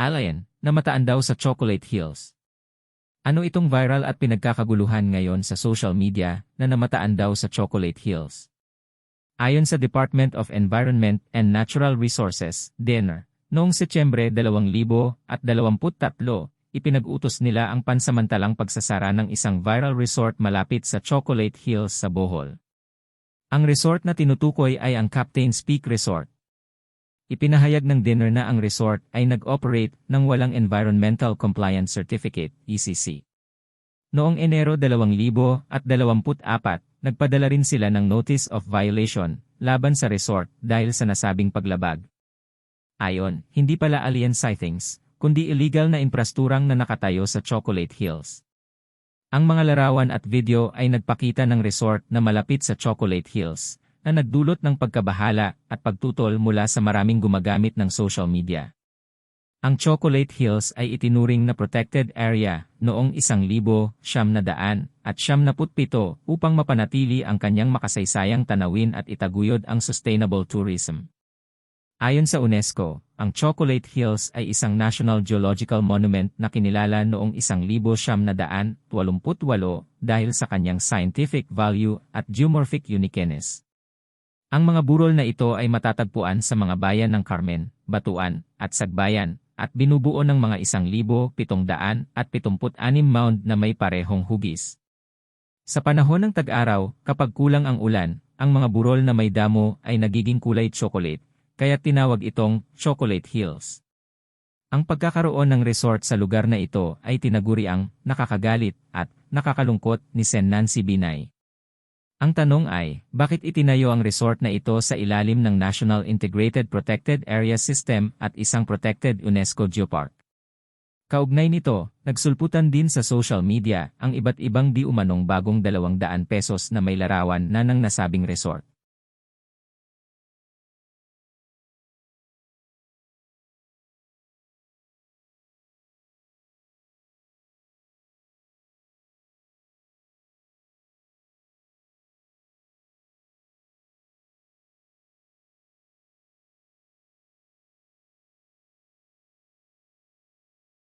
Alain, namataan daw sa Chocolate Hills. Ano itong viral at pinagkakaguluhan ngayon sa social media na namataan daw sa Chocolate Hills? Ayon sa Department of Environment and Natural Resources, DENR, noong Setyembre 2023, ipinag-utos nila ang pansamantalang pagsasara ng isang viral resort malapit sa Chocolate Hills sa Bohol. Ang resort na tinutukoy ay ang Captain's Peak Resort. Ipinahayag ng dinner na ang resort ay nag-operate ng walang Environmental Compliance Certificate, ECC. Noong Enero 2024, nagpadala rin sila ng Notice of Violation laban sa resort dahil sa nasabing paglabag. Ayon, hindi pala alien sightings, kundi illegal na infrastrukturang na nakatayo sa Chocolate Hills. Ang mga larawan at video ay nagpakita ng resort na malapit sa Chocolate Hills, na nagdulot ng pagkabahala at pagtutol mula sa maraming gumagamit ng social media. Ang Chocolate Hills ay itinuring na protected area noong isang libo, siyam na daan, at siyam na putpito upang mapanatili ang kanyang makasaysayang tanawin at itaguyod ang sustainable tourism. Ayon sa UNESCO, ang Chocolate Hills ay isang National Geological Monument na kinilala noong isang libo siyam na daan, 28 dahil sa kanyang scientific value at geomorphic uniqueness. Ang mga burol na ito ay matatagpuan sa mga bayan ng Carmen, Batuan, at Sagbayan, at binubuo ng mga isang libo, pitong daan, at pitumput anim mound na may parehong hugis. Sa panahon ng tag-araw, kapag kulang ang ulan, ang mga burol na may damo ay nagiging kulay chocolate, kaya tinawag itong Chocolate Hills. Ang pagkakaroon ng resort sa lugar na ito ay tinaguri ang nakakagalit at nakakalungkot ni Sen Nancy Binay. Ang tanong ay, bakit itinayo ang resort na ito sa ilalim ng National Integrated Protected Area System at isang protected UNESCO Geopark? Kaugnay nito, nagsulputan din sa social media ang iba't ibang di umanong bagong 200 pesos na may larawan na ng nasabing resort.